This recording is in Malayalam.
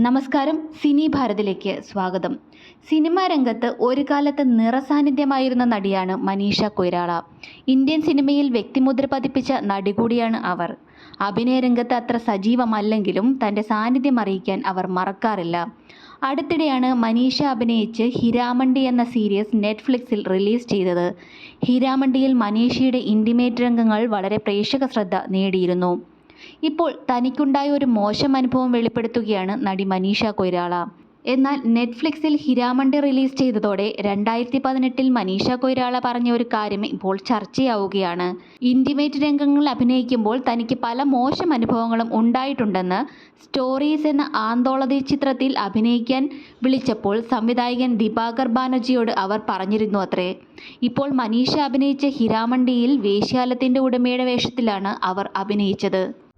നമസ്കാരം സിനി ഭാരതിലേക്ക് സ്വാഗതം. സിനിമാ രംഗത്ത് ഒരു കാലത്ത് നിറസാന്നിധ്യമായിരുന്ന നടിയാണ് മനീഷ കൊയ്രാള. ഇന്ത്യൻ സിനിമയിൽ വ്യക്തിമുദ്ര പതിപ്പിച്ച നടി കൂടിയാണ് അവർ. അഭിനയ രംഗത്ത് അത്ര സജീവമല്ലെങ്കിലും തന്റെ സാന്നിധ്യം അറിയിക്കാൻ അവർ മറക്കാറില്ല. അടുത്തിടെയാണ് മനീഷ അഭിനയിച്ച് ഹിരാമണ്ടി എന്ന സീരീസ് നെറ്റ്ഫ്ലിക്സിൽ റിലീസ് ചെയ്തത്. ഹിരാമണ്ടിയിൽ മനീഷയുടെ ഇന്റിമേറ്റ് രംഗങ്ങൾ വളരെ പ്രേക്ഷക ശ്രദ്ധ നേടിയിരുന്നു. ഇപ്പോൾ തനിക്കുണ്ടായ ഒരു മോശം അനുഭവം വെളിപ്പെടുത്തുകയാണ് നടി മനീഷ കൊയ്രാള. എന്നാൽ നെറ്റ്ഫ്ലിക്സിൽ ഹിരാമണ്ടി റിലീസ് ചെയ്തതോടെ രണ്ടായിരത്തി പതിനെട്ടിൽ മനീഷ കൊയ്രാള പറഞ്ഞ ഒരു കാര്യം ഇപ്പോൾ ചർച്ചയാവുകയാണ്. ഇന്റിമേറ്റ് രംഗങ്ങളിൽ അഭിനയിക്കുമ്പോൾ തനിക്ക് പല മോശം അനുഭവങ്ങളും ഉണ്ടായിട്ടുണ്ടെന്ന് സ്റ്റോറീസ് എന്ന ആന്തോളതി ചിത്രത്തിൽ അഭിനയിക്കാൻ വിളിച്ചപ്പോൾ സംവിധായകൻ ദിപാകർ ബാനർജിയോട് അവർ പറഞ്ഞിരുന്നു അത്രേ. ഇപ്പോൾ മനീഷ അഭിനയിച്ച ഹിരാമണ്ടിയിൽ വേശ്യാലത്തിന്റെ ഉടമയുടെ വേഷത്തിലാണ് അവർ അഭിനയിച്ചത്.